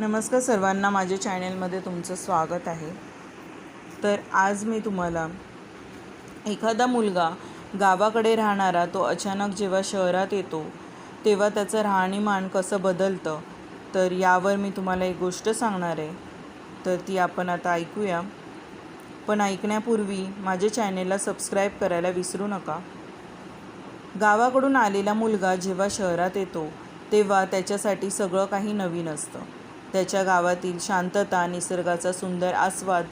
नमस्कार सर्वांना माझ्या चॅनलमध्ये तुमचं स्वागत आहे. तर आज मी तुम्हाला एखादा मुलगा गावाकडे राहणारा तो अचानक जेव्हा शहरात येतो तेव्हा त्याचं राहणीमान कसं बदलतं तर यावर मी तुम्हाला एक गोष्ट सांगणार आहे. तर ती आपण आता ऐकूया. पण ऐकण्यापूर्वी माझ्या चॅनेलला सबस्क्राईब करायला विसरू नका. गावाकडून आलेला मुलगा जेव्हा शहरात येतो तेव्हा त्याच्यासाठी सगळं काही नवीन असतं. त्याच्या गावातील शांतता निसर्गाचा सुंदर आस्वाद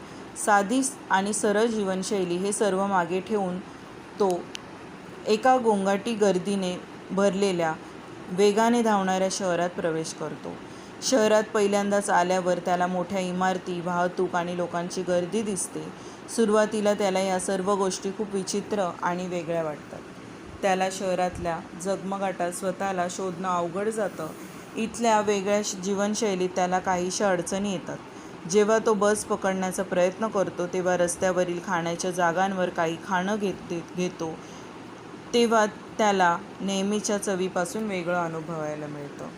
साधी आणि सरळ जीवनशैली हे सर्व मागे ठेवून तो एका गोंगाटी गर्दीने भरलेल्या वेगाने धावणाऱ्या शहरात प्रवेश करतो. शहरात पहिल्यांदाच आल्यावर त्याला मोठ्या इमारती वाहतूक आणि लोकांची गर्दी दिसते. सुरुवातीला त्याला या सर्व गोष्टी खूप विचित्र आणि वेगळ्या वाटतात. त्याला शहरातल्या जगमगाटात स्वतःला शोधणं अवघड जातं. इथल्या वेगळ्या जीवनशैलीत त्याला काहीशा अडचणी येतात. जेव्हा तो बस पकडण्याचा प्रयत्न करतो तेव्हा रस्त्यावरील खाण्याच्या जागांवर काही खाणं घेत घेतो तेव्हा त्याला नेहमीच्या चवीपासून वेगळं अनुभवायला मिळतं.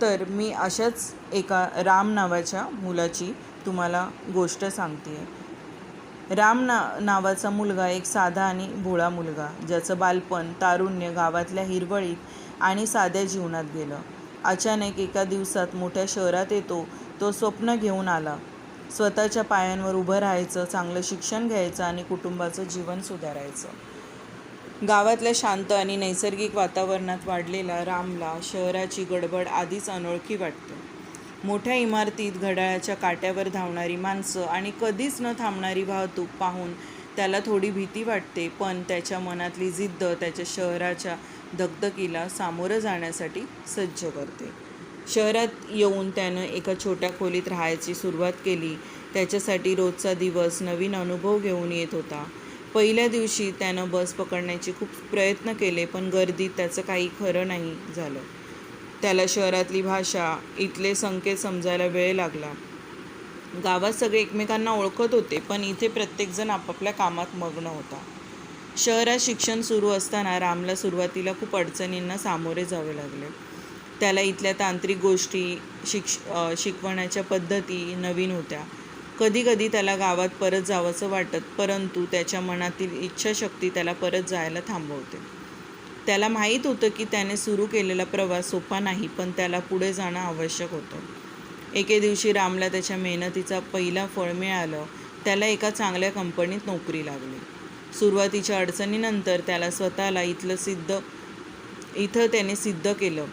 तर मी अशाच एका राम नावाच्या मुलाची तुम्हाला गोष्ट सांगते राम ना नावाचा मुलगा एक साधा आणि भोळा मुलगा ज्याचं बालपण तारुण्य गावातल्या हिरवळीत आणि साध्या जीवनात गेलं. अचानक एका दिवसात मोठ्या शहरात येतो तो स्वप्न घेऊन आला. स्वतःच्या पायांवर उभं राहायचं चांगलं शिक्षण घ्यायचं आणि कुटुंबाचं जीवन सुधारायचं. गावातल्या शांत आणि नैसर्गिक वातावरणात वाढलेला रामला शहराची गडबड आधीच अनोळखी वाटते. मोठ्या इमारतीत घड्याळाच्या काट्यावर धावणारी माणसं आणि कधीच न थांबणारी वाहतूक पाहून त्याला थोडी भीती वाटते पण त्याच्या मनातली जिद्द त्याच्या शहराच्या धगधकीला सामोरं जाण्यासाठी सज्ज करते. शहरात येऊन त्यानं एका छोट्या खोलीत राहायची सुरुवात केली. त्याच्यासाठी रोजचा दिवस नवीन अनुभव घेऊन येत होता. पहिल्या दिवशी त्यानं बस पकडण्याचे खूप प्रयत्न केले पण गर्दीत त्याचं काही खरं नाही झालं. त्याला शहरातली भाषा इथले संकेत समजायला वेळ लागला. गावात सगळे एकमेकांना ओळखत होते पण इथे प्रत्येकजण आपापल्या कामात मग्न होता. शहरात शिक्षण सुरू असताना रामला सुरुवातीला खूप अडचणींना सामोरे जावे लागले. त्याला इथल्या तांत्रिक गोष्टी शिक्ष शिकवण्याच्या पद्धती नवीन होत्या. कधीकधी त्याला गावात परत जावंसं वाटत परंतु त्याच्या मनातील इच्छाशक्ती त्याला परत जायला थांबवते. त्याला माहीत होतं की त्याने सुरू केलेला प्रवास सोपा नाही पण त्याला पुढे जाणं आवश्यक होतं. एके दिवशी रामला त्याच्या मेहनतीचा पहिला फळ मिळालं. त्याला एका चांगल्या कंपनीत नोकरी लागली. सुरुवातीच्या अडचणीनंतर त्याला स्वतःला इथलं सिद्ध इथं त्याने सिद्ध केलं.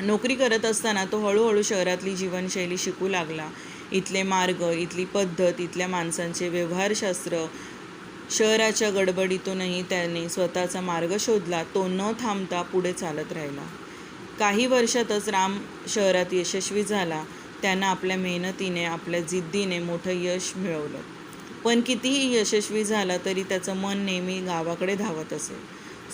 नोकरी करत असताना तो हळूहळू शहरातली जीवनशैली शिकू लागला. इथले मार्ग इथली पद्धत इथल्या माणसांचे व्यवहारशास्त्र शहराच्या गडबडीतूनही त्याने स्वतःचा मार्ग शोधला तो न थांबता पुढे चालत राहिला. काही वर्षातच राम शहरात यशस्वी झाला. त्यानं आपल्या मेहनतीने आपल्या जिद्दीने मोठं यश मिळवलं. पण कितीही यशस्वी झाला तरी त्याचं मन नेहमी गावाकडे धावत असे.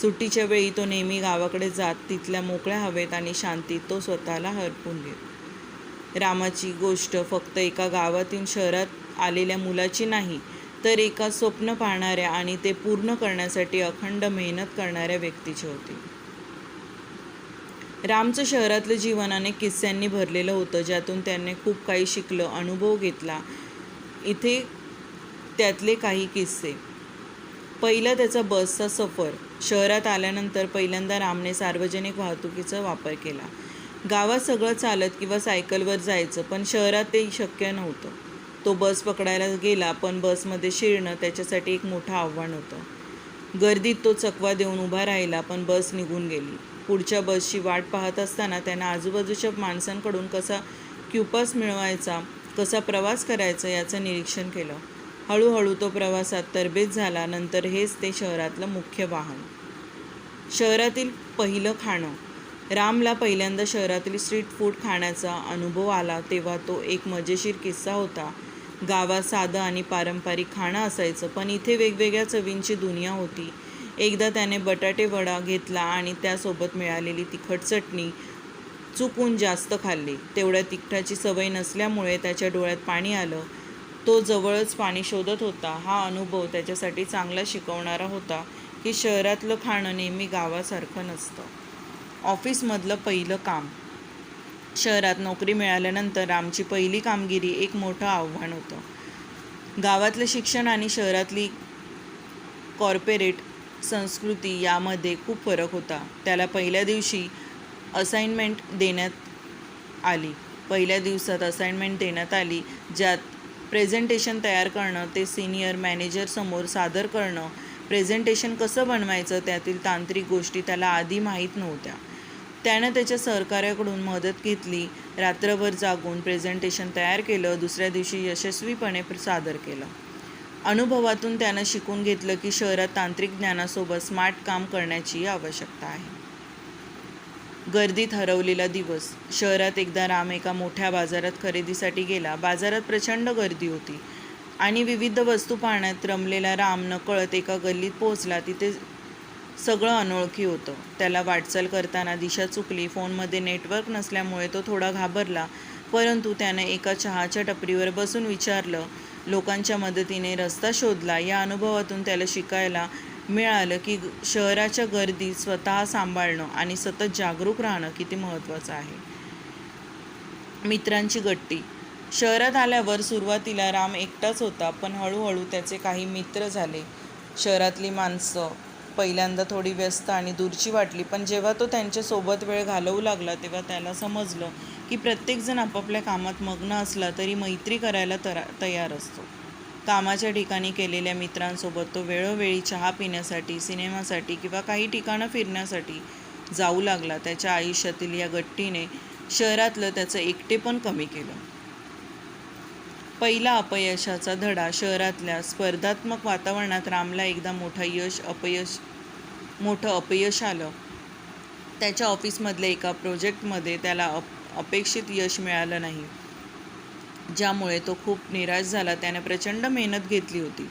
सुट्टीच्या वेळी तो नेहमी गावाकडे जात तिथल्या मोकळ्या हवेत आणि शांतीत तो स्वतःला हरपून घेत. रामाची गोष्ट फक्त एका गावातून शहरात आलेल्या मुलाची नाही तर एका स्वप्न पाहणाऱ्या आणि ते पूर्ण करण्यासाठी अखंड मेहनत करणाऱ्या व्यक्तीची होती. रामचं शहरातलं जीवन अनेक किस्स्यांनी भरलेलं होतं ज्यातून त्याने खूप काही शिकलं अनुभव घेतला. इथे त्यातले काही किस्से. पहिला त्याचा बसचा सफर. शहरात आल्यानंतर पहिल्यांदा रामने सार्वजनिक वाहतुकीचा वापर केला. गावात सगळं चालत किंवा सायकलवर जायचं पण शहरात ते शक्य नव्हतं. तो बस पकडायला गेला पण बसमध्ये शिरणं त्याच्यासाठी एक मोठं आव्हान होतं. गर्दीत तो चकवा देऊन उभा राहिला पण बस निघून गेली. पुढच्या बसची वाट पाहत असताना त्यांना आजूबाजूच्या माणसांकडून कसा क्युपास मिळवायचा कसा प्रवास करायचा याचं निरीक्षण केलं. हळूहळू तो प्रवासात तरबेज झाला नंतर हेच ते शहरातलं मुख्य वाहन. शहरातील पहिलं खाणं. रामला पहिल्यांदा शहरातील स्ट्रीट फूड खाण्याचा अनुभव आला तेव्हा तो एक मजेशीर किस्सा होता. गावात साधं आणि पारंपरिक खाणं असायचं पण इथे वेगवेगळ्या चवींची दुनिया होती. एकदा त्याने बटाटे वडा घेतला आणि त्यासोबत मिळालेली तिखट चटणी चुकून जास्त खाल्ली. तेवढ्या तिखटाची सवय नसल्यामुळे त्याच्या डोळ्यात पाणी आलं. तो जवळच पाणी शोधत होता. हा अनुभव त्याच्यासाठी चांगला शिकवणारा होता की शहरातलं खाणं नेहमी गावासारखं नसतं. ऑफिसमधलं पहिलं काम. शहरात नोकरी मिळाल्यानंतर आमची पहिली कामगिरी एक मोठं आव्हान होतं. गावातलं शिक्षण आणि शहरातली कॉर्पोरेट संस्कृती यामध्ये खूप फरक होता. त्याला पहिल्या दिवशी असाइनमेंट देण्यात आली. पहिल्या दिवसात असाइनमेंट देण्यात आली ज्यात प्रेझेंटेशन तयार करणं ते सिनियर मॅनेजरसमोर सादर करणं प्रेझेंटेशन कसं बनवायचं त्यातील तांत्रिक गोष्टी त्याला आधी माहीत नव्हत्या. त्यानं त्याच्या सहकार्याकडून मदत घेतली रात्रभर जागून प्रेझेंटेशन तयार केलं दुसऱ्या दिवशी यशस्वीपणे सादर केलं. अनुभवातून त्यानं शिकून घेतलं की शहरात तांत्रिक ज्ञानासोबत स्मार्ट काम करण्याची आवश्यकता आहे. गर्दीत हरवलेला दिवस शहरात एकदा राम एका मोठ्या बाजारात खरेदीसाठी गेला बाजारात प्रचंड गर्दी होती आणि विविध वस्तू पाहण्यात रमलेला राम नकळत एका गल्लीत पोहोचला तिथे सगळं अनोळखी होतं. त्याला वाटचाल करताना दिशा चुकली फोनमध्ये नेटवर्क नसल्यामुळे तो थोडा घाबरला परंतु त्याने एका चहाच्या टपरीवर बसून विचारलं लोकांच्या मदतीने रस्ता शोधला? या अनुभवातून त्याला शिकायला मिळालं की शहराच्या गर्दीत स्वतः सांभाळणं आणि सतत जागरूक राहणं किती महत्त्वाचं आहे. मित्रांची गट्टी. शहरात आल्यावर सुरुवातीला राम एकटाच होता पण हळूहळू त्याचे काही मित्र झाले. शहरातली माणसं पहिल्यांदा थोडी व्यस्त आणि दूरची वाटली पण जेव्हा तो त्यांच्यासोबत वेळ घालवू लागला तेव्हा त्याला समजलं की प्रत्येकजण आपापल्या कामात मग्न असला तरी मैत्री करायला तरा तयार असतो. कामाच्या ठिकाणी केलेल्या मित्रांसोबत तो वेळोवेळी चहा पिण्यासाठी सिनेमासाठी किंवा काही ठिकाणं फिरण्यासाठी जाऊ लागला. त्याच्या आयुष्यातील या गट्टीने शहरातलं त्याचं एकटेपण कमी केलं. पहिला अपयशाचा धडा शहरातल्या स्पर्धात्मक वातावरणात रामला एकदा मोठा यश अपयश मोठं अपयश आलं. त्याच्या ऑफिसमधल्या एका प्रोजेक्टमध्ये त्याला अप अपेक्षित यश मिळालं नाही. ज्यामुळे तो खूप निराश झाला. त्याने प्रचंड मेहनत घेतली होती.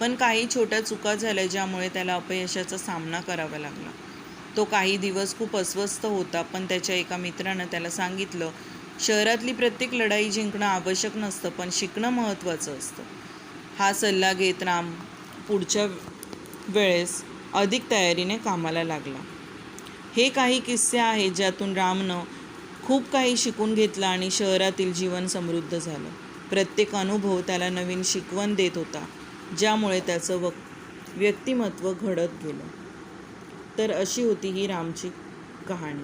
पण काही छोट्या चुका झाल्या ज्यामुळे त्याला अपयशाचा सामना करावा लागला. तो काही दिवस खूप अस्वस्थ होता पण त्याच्या एका मित्रानं त्याला सांगितलं शहरातली प्रत्येक लढाई जिंकणं आवश्यक नसतं पण शिकणं महत्त्वाचं असतं. हा सल्ला घेत राम पुढच्या वेळेस अधिक तयारीने कामाला लागला. हे काही किस्से आहेत ज्यातून रामनं खूप काही शिकून घेतलं आणि शहरातील जीवन समृद्ध झालं. प्रत्येक अनुभव त्याला नवीन शिकवण देत होता ज्यामुळे त्याचं वक व्यक्तिमत्व घडत गेलं. तर अशी होती ही रामची कहाणी.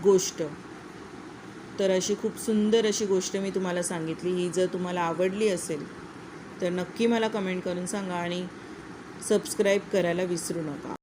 गोष्ट तर अशी खूप सुंदर अशी गोष्ट मी तुम्हाला सांगितली. ही जर तुम्हाला आवडली असेल तर नक्की मला कमेंट करून सांगा आणि सबस्क्राईब करायला विसरू नका.